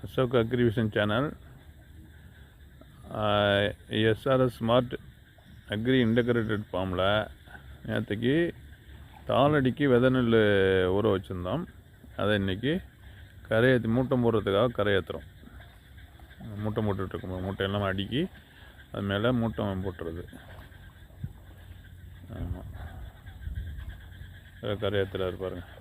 Ashok Agrivision channel SRS smart agri integrated ஃபார்மில் நேற்றுக்கு தாளடிக்கு விதை நெல் ஊற வச்சுருந்தோம். அதை இன்றைக்கி கரையேற்றி மூட்டை போடுறதுக்காக கரையேற்றுறோம் மூட்டை போட்டுட்ருக்கோம் மூட்டையெல்லாம் அடுக்கி அது மேலே மூட்டை போட்டுறது. ஆமாம் கரையேற்றுறாரு பாருங்கள்